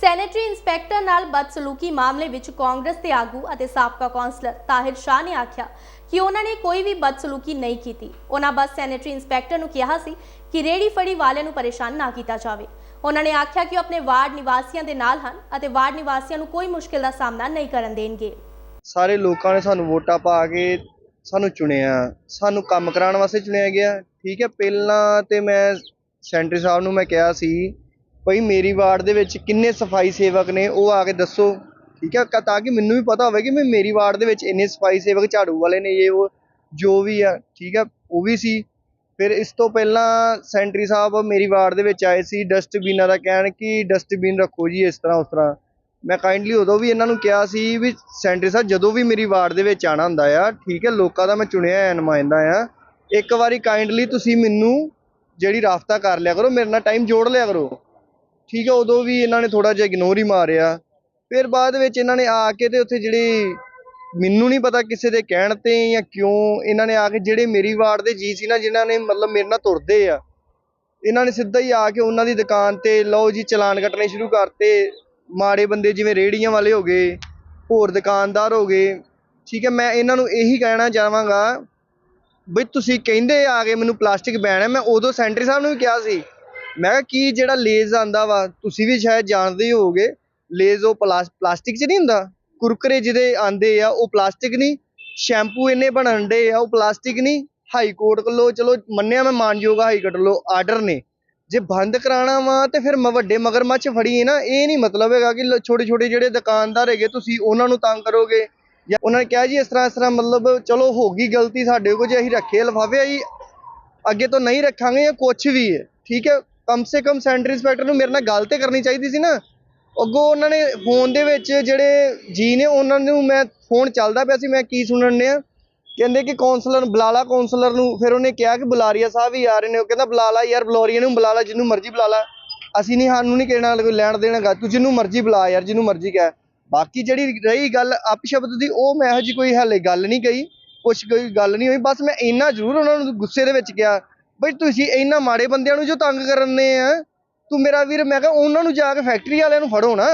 Sanitary inspector ਨਾਲ ਬਦਸਲੂਕੀ ਮਾਮਲੇ ਵਿੱਚ ਕਾਂਗਰਸ ਦੇ ਆਗੂ ਅਤੇ ਸਾਬਕਾ ਕੌਂਸਲਰ ਤਾਹਿਰ ਸ਼ਾਹ ਨੇ ਆਖਿਆ ਕਿ ਉਹਨਾਂ ਨੇ ਕੋਈ ਵੀ ਬਦਸਲੂਕੀ ਨਹੀਂ ਕੀਤੀ। ਉਹਨਾਂ ਬਸ ਸੈਨੇਟਰੀ ਇੰਸਪੈਕਟਰ ਨੂੰ ਕਿਹਾ ਸੀ ਕਿ ਰੇੜੀ ਫੜੀ ਵਾਲਿਆਂ ਨੂੰ ਪਰੇਸ਼ਾਨ ਨਾ ਕੀਤਾ ਜਾਵੇ। ਉਹਨਾਂ ਨੇ ਆਖਿਆ ਕਿ ਉਹ ਆਪਣੇ ਵਾਰਡ ਨਿਵਾਸੀਆਂ ਦੇ ਨਾਲ ਹਨ ਅਤੇ ਵਾਰਡ ਨਿਵਾਸੀਆਂ ਨੂੰ ਕੋਈ ਮੁਸ਼ਕਿਲ ਦਾ ਸਾਹਮਣਾ ਨਹੀਂ ਕਰਨ ਦੇਣਗੇ। ਸਾਰੇ ਲੋਕਾਂ ਨੇ ਸਾਨੂੰ ਵੋਟਾਂ ਪਾ ਕੇ ਸਾਨੂੰ ਚੁਣਿਆ। ਸਾਨੂੰ ਕੰਮ ਕਰਾਉਣ ਵਾਸਤੇ ਚੁਣਿਆ ਗਿਆ। ਠੀਕ ਹੈ, ਪਹਿਲਾਂ ਤੇ ਮੈਂ ਸੈਂਟਰੀ ਸਾਹਿਬ ਨੂੰ ਮੈਂ ਕਿਹਾ ਸੀ ਭਈ ਮੇਰੀ ਵਾਰਡ ਦੇ ਵਿੱਚ ਕਿੰਨੇ ਸਫ਼ਾਈ ਸੇਵਕ ਨੇ, ਉਹ ਆ ਕੇ ਦੱਸੋ, ਠੀਕ ਹੈ ਕ- ਤਾਂ ਕਿ ਮੈਨੂੰ ਵੀ ਪਤਾ ਹੋਵੇ ਕਿ ਮੈਂ ਮੇਰੀ ਵਾਰਡ ਦੇ ਵਿੱਚ ਇੰਨੇ ਸਫ਼ਾਈ ਸੇਵਕ ਝਾੜੂ ਵਾਲੇ ਨੇ, ਇਹ ਉਹ, ਜੋ ਵੀ ਆ, ਠੀਕ ਹੈ ਉਹ ਵੀ ਸੀ। ਫਿਰ ਇਸ ਤੋਂ ਪਹਿਲਾਂ ਸੈਂਟਰੀ ਸਾਹਿਬ ਮੇਰੀ ਵਾਰਡ ਦੇ ਵਿੱਚ ਆਏ ਸੀ, ਡਸਟਬਿਨਾਂ ਦਾ ਕਹਿਣ ਕਿ ਡਸਟਬਿਨ ਰੱਖੋ ਜੀ ਇਸ ਤਰ੍ਹਾਂ, ਉਸ ਤਰ੍ਹਾਂ। ਮੈਂ ਕਾਈਂਡਲੀ ਉਦੋਂ ਵੀ ਇਹਨਾਂ ਨੂੰ ਕਿਹਾ ਸੀ ਵੀ ਸੈਂਟਰੀ ਸਾਹਿਬ ਜਦੋਂ ਵੀ ਮੇਰੀ ਵਾਰਡ ਦੇ ਵਿੱਚ ਆਣਾ ਹੁੰਦਾ ਆ, ਠੀਕ ਹੈ ਲੋਕਾਂ ਦਾ ਮੈਂ ਚੁਣਿਆ ਹੋਇਆ ਨੁਮਾਇੰਦਾ ਆ, ਇੱਕ ਵਾਰੀ ਕਾਈਂਡਲੀ ਤੁਸੀਂ ਮੈਨੂੰ ਜਿਹੜੀ ਰਾਫਤਾ ਕਰ ਲਿਆ ਕਰੋ, ਮੇਰੇ ਨਾਲ ਟਾਈਮ ਜੋੜ ਲਿਆ ਕਰੋ। ਠੀਕ ਹੈ, ਉਦੋਂ ਵੀ ਇਹਨਾਂ ਨੇ ਥੋੜਾ ਜਿਹਾ ਇਗਨੋਰ ਹੀ ਮਾਰਿਆ। ਫਿਰ ਬਾਅਦ ਵਿੱਚ ਇਹਨਾਂ ਨੇ ਆ ਕੇ ਤੇ ਉੱਥੇ ਜਿਹੜੀ ਮੈਨੂੰ ਨਹੀਂ ਪਤਾ ਕਿਸੇ ਦੇ ਕਹਿਣ ਤੇ ਜਾਂ ਕਿਉਂ ਇਹਨਾਂ ਨੇ ਆ ਕੇ ਜਿਹੜੇ ਮੇਰੀ ਵਾਰਡ ਦੇ ਜੀ ਸੀ ਨਾ, ਜਿਨ੍ਹਾਂ ਨੇ ਮਤਲਬ ਮੇਰੇ ਨਾਲ ਤੁਰਦੇ ਆ, ਇਹਨਾਂ ਨੇ ਸਿੱਧਾ ਹੀ ਆ ਕੇ ਉਹਨਾਂ ਦੀ ਦੁਕਾਨ ਤੇ ਲਓ ਜੀ ਚਲਾਨ ਕੱਟਣੇ ਸ਼ੁਰੂ ਕਰਤੇ। ਮਾੜੇ ਬੰਦੇ ਜਿਵੇਂ ਰੇੜੀਆਂ ਵਾਲੇ ਹੋ ਗਏ, ਹੋਰ ਦੁਕਾਨਦਾਰ ਹੋ ਗਏ। ਠੀਕ ਹੈ, ਮੈਂ ਇਹਨਾਂ ਨੂੰ ਇਹੀ ਕਹਿਣਾ ਚਾਹਾਂਗਾ, ਬਈ ਤੁਸੀਂ ਕਹਿੰਦੇ ਆ ਕੇ ਮੈਨੂੰ ਪਲਾਸਟਿਕ ਬੈਨ ਹੈ, ਮੈਂ ਉਦੋਂ ਸੈਂਟਰੀ ਸਾਹਿਬ ਨੂੰ ਵੀ ਕਿਹਾ ਸੀ ਮੈਂ ਕਿਹਾ, ਕੀ ਜਿਹੜਾ ਲੇਜ਼ ਆਂਦਾ ਵਾ, ਤੁਸੀਂ ਵੀ ਸ਼ਾਇਦ ਜਾਣਦੇ ਹੀ ਹੋਗੇ ਲੇਜ਼ ਉਹ ਪਲਾਸ- ਪਲਾਸਟਿਕ 'ਚ ਨਹੀਂ ਹੁੰਦਾ? ਕੁਰਕਰੇ ਜਿਹਦੇ ਆਂਦੇ ਆ, ਉਹ ਪਲਾਸਟਿਕ ਨਹੀਂ। ਸ਼ੈਂਪੂ ਇੰਨੇ ਬਣਨ ਡੇ ਆ, ਉਹ ਪਲਾਸਟਿਕ ਨਹੀਂ। ਹਾਈ ਕੋਰਟ ਕੋਲੋਂ ਚਲੋ ਮੰਨਿਆ ਮੈਂ ਮਾਨਯੋਗ ਹਾਈ ਕੋਰਟ ਕੋਲੋਂ ਆਰਡਰ ਨੇ। ਜੇ ਬੰਦ ਕਰਾਣਾ ਵਾ, ਤੇ ਫਿਰ ਮ, ਵੱਡੇ ਮਗਰਮੱਛ ਫੜੀਏ ਨਾ, ਇਹ ਨਹੀਂ ਮਤਲਬ ਹੈਗਾ ਕਿ ਛੋਟੇ ਛੋਟੇ ਜਿਹੜੇ ਦੁਕਾਨਦਾਰ ਹੈਗੇ, ਤੁਸੀਂ ਉਹਨਾਂ ਨੂੰ ਤੰਗ ਕਰੋਗੇ। ਜਾਂ ਉਹਨਾਂ ਨੇ ਕਿਹਾ ਜੀ, ਇਸ ਤਰ੍ਹਾਂ ਇਸ ਤਰ੍ਹਾਂ ਮਤਲਬ, ਚਲੋ ਹੋ ਗਈ ਗਲਤੀ ਸਾਡੇ ਕੋਲ, ਜੇ ਅਸੀਂ ਰੱਖੇ, ਲਿਫਾਫੇ, ਅਸੀਂ ਅੱਗੇ ਤੋਂ ਨਹੀਂ ਰੱਖਾਂਗੇ ਜਾਂ ਕੁਝ ਵੀ ਹੈ ਠੀਕ ਹੈ? ਕਮ ਸੇ ਕਮ ਸੈਂਟਰ ਇੰਸਪੈਕਟਰ ਨੂੰ ਮੇਰੇ ਨਾਲ ਗੱਲ ਤੇ ਕਰਨੀ ਚਾਹੀਦੀ ਸੀ ਨਾ। ਅੱਗੋਂ ਉਹਨਾਂ ਨੇ ਫੋਨ ਦੇ ਵਿੱਚ ਜਿਹੜੇ ਜੀ ਨੇ, ਉਹਨਾਂ ਨੂੰ ਮੈਂ ਫੋਨ ਚੱਲਦਾ ਪਿਆ ਸੀ, ਮੈਂ ਕੀ ਸੁਣਨ ਡਿਆ। ਕਹਿੰਦੇ ਕਿ ਕਾਉਂਸਲਰ ਬੁਲਾ ਲਾ ਕਾਉਂਸਲਰ ਨੂੰ ਫਿਰ ਉਹਨੇ ਕਿਹਾ ਕਿ ਬੁਲਾਰੀਆ ਸਾਹਿਬ ਹੀ ਆ ਰਹੇ ਨੇ। ਉਹ ਕਹਿੰਦਾ, ਬੁਲਾ ਲਾ ਯਾਰ, ਬਲੋਰੀਆ ਨੂੰ ਬੁਲਾ ਲਾ, ਜਿਹਨੂੰ ਮਰਜ਼ੀ ਬੁਲਾ ਲਾ। ਅਸੀਂ ਨਹੀਂ, ਸਾਨੂੰ ਨਹੀਂ ਕਹਿਣਾ, ਕੋਈ ਲੈਣ ਦੇਣਾਗਾ ਤੂੰ ਜਿਹਨੂੰ ਮਰਜ਼ੀ ਬੁਲਾ ਯਾਰ, ਜਿਹਨੂੰ ਮਰਜ਼ੀ ਕਹਿ। ਬਾਕੀ ਜਿਹੜੀ ਰਹੀ ਗੱਲ ਅਪਸ਼ਬਦ ਦੀ, ਉਹ ਮੈਂ ਇਹੋ ਜਿਹੀ ਕੋਈ ਹਲੇ ਗੱਲ ਨਹੀਂ ਕਹੀ। ਕੁਛ ਕੋਈ ਗੱਲ ਨਹੀਂ ਹੋਈ। ਬਸ ਮੈਂ ਇੰਨਾ ਜ਼ਰੂਰ ਉਹਨਾਂ ਨੂੰ ਗੁੱਸੇ ਦੇ ਵਿੱਚ ਕਿਹਾ ਬਈ ਤੁਸੀਂ ਇੰਨਾ ਮਾੜੇ ਬੰਦਿਆਂ ਨੂੰ ਜੋ ਤੰਗ ਕਰਨੇ ਆ, ਤੂੰ ਮੇਰਾ ਵੀਰ, ਮੈਂ ਕਿਹਾ ਉਹਨਾਂ ਨੂੰ ਜਾ ਕੇ ਫੈਕਟਰੀ ਵਾਲਿਆਂ ਨੂੰ ਫੜੋ ਨਾ।